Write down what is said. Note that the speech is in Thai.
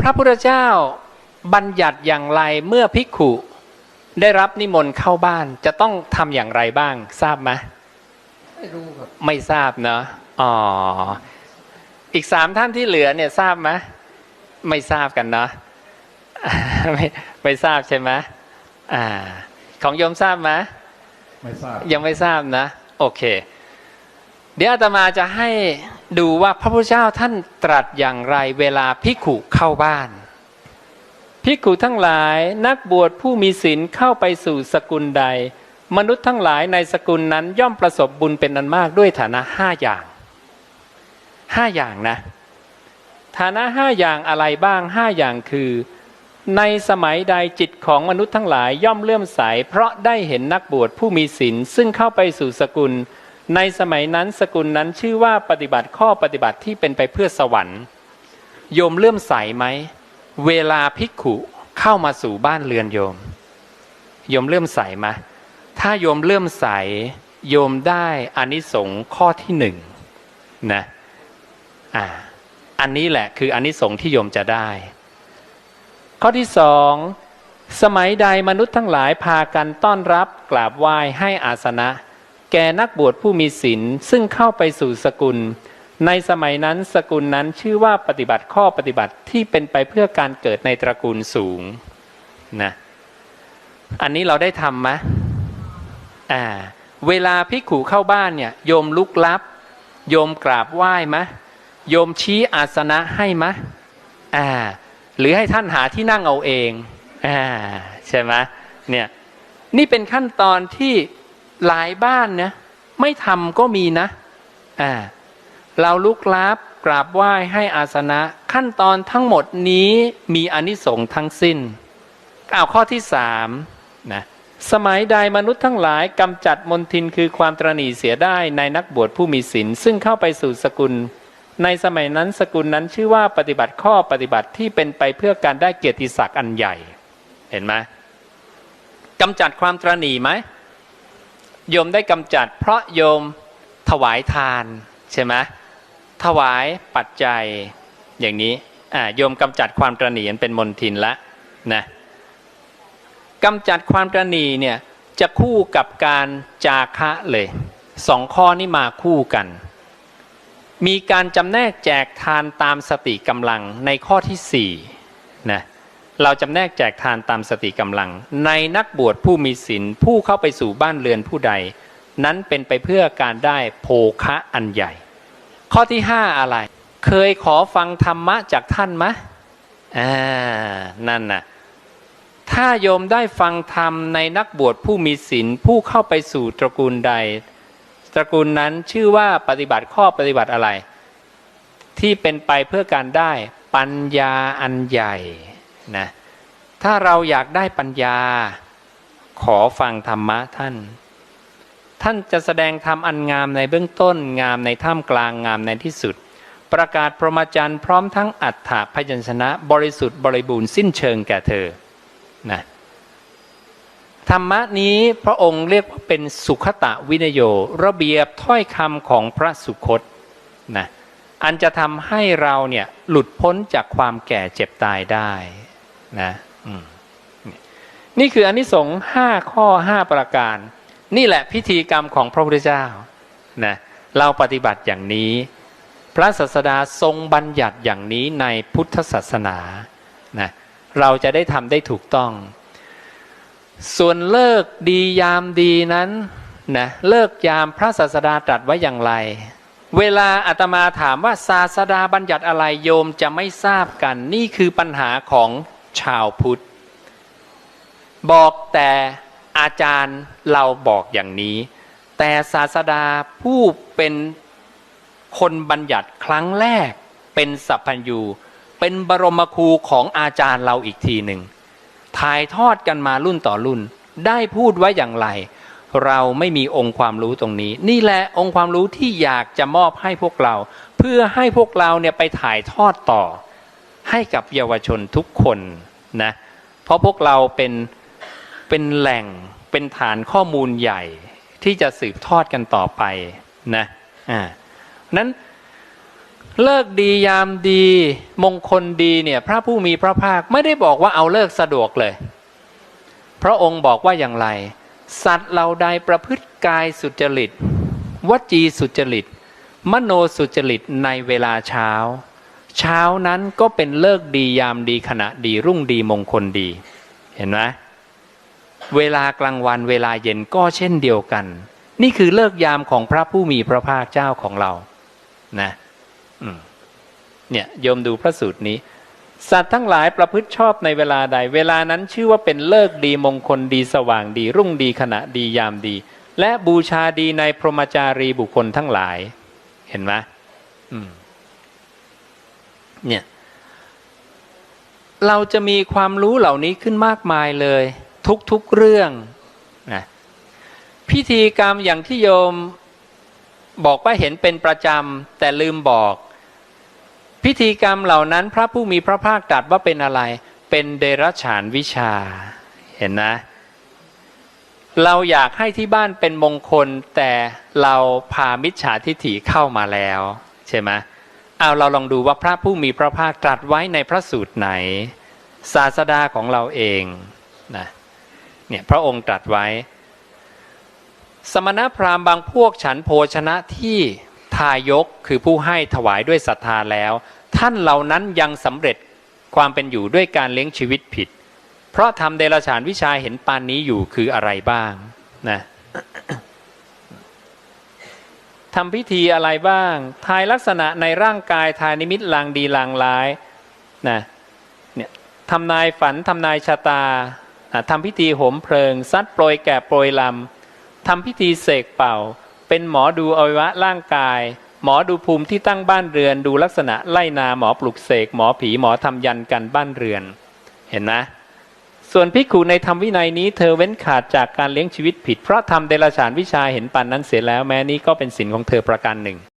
พระพุทธเจ้าบัญญัติอย่างไรเมื่อภิกขุ ได้รับนิมนต์เข้าบ้านจะต้องทำอย่างไรบ้าง ทราบไหมไม่รู้ครับไม่ทราบเนาะอ๋ออีกสามท่านที่เหลือเนี่ยทราบไหมไม่ทราบกันเนาะไม่ไม่ทราบใช่ไหมอ่า ของโยมทราบไหมไม่ทราบยังไม่ทราบนะ โอเค เดี๋ยวอาตมาจะให้ ดูว่าพระพุทธเจ้าท่านตรัสอย่างไรเวลาภิขุเข้าบ้านภิกขุทั้งหลายนักบวชผู้มีศีลเข้าไปสู่สกุลใด มนุษย์ทั้งหลายในสกุลนั้นย่อมประสบบุญเป็นอันมากด้วยฐานะห้าอย่างห้าอย่างนะ ฐานะห้าอย่างอะไรบ้างห้าอย่างคือ ในสมัยใดจิตของมนุษย์ทั้งหลายย่อมเลื่อมใส เพราะได้เห็นนักบวชผู้มีศีลซึ่งเข้าไปสู่สกุล ในสมัยนั้นสกุลนั้นชื่อว่าปฏิบัติข้อปฏิบัติที่เป็นไปเพื่อสวรรค์ โยมเลื่อมใสไหม เวลาภิกขุเข้ามาสู่บ้านเรือนโยม โยมเลื่อมใสไหมถ้าโยมเลื่อมใส โยมได้อานิสงส์ข้อที่หนึ่งนะอ่าอันนี้แหละคืออานิสงส์ที่โยมจะได้ ข้อที่สองสมัยใดมนุษย์ทั้งหลายพากันต้อนรับกราบไหว้ให้อาสนะ แก่นักบวชผู้มีศีลซึ่งเข้าไปสู่สกุล ในสมัยนั้นสกุลนั้นชื่อว่าปฏิบัติข้อปฏิบัติที่เป็นไปเพื่อการเกิดในตระกูลสูงนะอันนี้เราได้ทำไหมอ่าเวลาพิกขุเข้าบ้านเนี่ยโยมลุกลับ โยมกราบไหว้ไหมโยมชี้อาสนะให้ไหมอ่า หรือให้ท่านหาที่นั่งเอาเองอ่าใช่ไหมเนี่ยนี่เป็นขั้นตอนที่ หลายบ้านเนี่ยไม่ทำก็มีนะอ่าเราลุกลับกราบไหว้ให้อาสนะ ขั้นตอนทั้งหมดนี้มีอนิสงส์ทั้งสิ้นเอาข้อที่สามนะสมัยใดมนุษย์ทั้งหลายกำจัดมนทินคือความตรณีเสียได้ในนักบวชผู้มีศีลซึ่งเข้าไปสู่สกุล ในสมัยนั้นสกุลนั้นชื่อว่าปฏิบัติข้อปฏิบัติที่เป็นไปเพื่อการได้เกียรติศักดิ์อันใหญ่ เห็นไหมกำจัดความตรณีไหม โยมได้กำจัด เพราะโยมถวายทานใช่ไหมถวายปัจจัยอย่างนี้อ่าโยมกำจัดความตรณีเป็นมนทินละนะกำจัดความตรณีเนี่ยจะคู่กับการจาคะเลยสองข้อนี้มาคู่กัน มีการจำแนกแจกทานตามสติกำลังในข้อที่สี่นะ เราจำแนกแจกทานตามสติกำลัง ในนักบวชผู้มีศีลผู้เข้าไปสู่บ้านเรือนผู้ใด นั้นเป็นไปเพื่อการได้โภคะอันใหญ่ ข้อที่ห้าอะไร เคยขอฟังธรรมะจากท่านไหมอ่านั่นน่ะถ้าโยมได้ฟังธรรมในนักบวชผู้มีศีลผู้เข้าไปสู่ตระกูลใด ตระกูลนั้นชื่อว่าปฏิบัติข้อปฏิบัติอะไร ที่เป็นไปเพื่อการได้ปัญญาอันใหญ่ นะถ้าเราอยากได้ปัญญา ขอฟังธรรมะท่าน ท่านจะแสดงธรรมอันงามในเบื้องต้น งามในท่ามกลางงามในที่สุด ประกาศพรหมจรรย์พร้อมทั้งอัฏฐพยัญชนะบริสุทธิ์บริบูรณ์สิ้นเชิงแก่เธอนะธรรมะนี้พระองค์เรียกว่าเป็นสุขตะวินโย ระเบียบถ้อยคำของพระสุคตนะอันจะทำให้เราเนี่ยหลุดพ้นจากความแก่เจ็บตายได้ นะนี่คืออนนิสงส์ห้าข้อห้าประการ นี่แหละพิธีกรรมของพระพุทธเจ้านะเราปฏิบัติอย่างนี้ พระศาสดาทรงบัญญัติอย่างนี้ในพุทธศาสนานะเราจะได้ทำได้ถูกต้อง ส่วนเลิกดียามดีนั้นนะเลิกยามพระศาสดาตรัสไว้อย่างไร เวลาอาตมาถามว่าศาสดาบัญญัติอะไรโยมจะไม่ทราบกัน นี่คือปัญหาของ ชาวพุทธ บอกแต่อาจารย์เราบอกอย่างนี้ แต่ศาสดาผู้เป็นคนบัญญัติครั้งแรกเป็นสัพพัญญูเป็นบรมครูของอาจารย์เราอีกทีหนึ่งถ่ายทอดกันมารุ่นต่อรุ่น ได้พูดไว้อย่างไร เราไม่มีองค์ความรู้ตรงนี้ นี่แหละองค์ความรู้ที่อยากจะมอบให้พวกเรา เพื่อให้พวกเราเนี่ยไปถ่ายทอดต่อ ให้กับเยาวชนทุกคนนะเพราะพวกเราเป็นเป็นแหล่งเป็นฐานข้อมูลใหญ่ที่จะสืบทอดกันต่อไปนะอ่านั้นเลิกดียามดีมงคลดีเนี่ยพระผู้มีพระภาคไม่ได้บอกว่าเอาเลิกสะดวกเลย พระองค์บอกว่าอย่างไร สัตว์เราใดประพฤติกายสุจริต วจีสุจริต มโนสุจริตในเวลาเช้า เช้านั้นก็เป็นเลิกดียามดีขณะดีรุ่งดีมงคลดี เห็นไหมเวลากลางวันเวลาเย็นก็เช่นเดียวกัน นี่คือเลิกยามของพระผู้มีพระภาคเจ้าของเรา นะเนี่ยโยมดูพระสูตรนี้ สัตว์ทั้งหลายประพฤติชอบในเวลาใด เวลานั้นชื่อว่าเป็นเลิกดีมงคลดีสว่างดี รุ่งดีขณะดียามดี และบูชาดีในพรหมจารีบุคคลทั้งหลาย เห็นไหมอืม เนี่ย เราจะมีความรู้เหล่านี้ขึ้นมากมายเลย ทุกๆเรื่องนะพิธีกรรมอย่างที่โยมบอกว่าเห็นเป็นประจำแต่ลืมบอก พิธีกรรมเหล่านั้นพระผู้มีพระภาคตรัสว่าเป็นอะไร เป็นเดรัจฉานวิชา เห็นนะ เราอยากให้ที่บ้านเป็นมงคลแต่เราพามิจฉาทิฐิเข้ามาแล้ว ใช่ไหมเเอาเราลองดูว่าพระผู้มีพระภาคตรัสไว้ในพระสูตรไหน ศาสดาของเราเองนะเนี่ยพระองค์ตรัสไว้ สมณพราหมณ์บางพวกฉันโภชนะที่ทายกคือผู้ให้ถวายด้วยศรัทธาแล้ว ท่านเหล่านั้นยังสำเร็จความเป็นอยู่ด้วยการเลี้ยงชีวิตผิด เพราะทำเดรัจฉานวิชาเห็นปานนี้อยู่คืออะไรบ้างนะ ทำพิธีอะไรบ้าง ทายลักษณะในร่างกายทายนิมิตลางดีลางร้ายนะเนี่ยทำนายฝันทำนายชะตาทำพิธีโหมเพลิง ซัดโปรยแก่โปรยลำทำพิธีเสกเป่า เป็นหมอดูอวัยวะร่างกาย หมอดูภูมิที่ตั้งบ้านเรือน ดูลักษณะไล่นาหมอปลุกเสกหมอผีหมอทำยันกันบ้านเรือน เห็นนะ ส่วนพิกขุในธรรมวินัยนี้เธอเว้นขาดจากการเลี้ยงชีวิตผิด เพราะทำเดรัจฉานวิชาเห็นปันนั้นเสียแล้วแม้นี้ก็เป็นสินของเธอประการหนึ่ง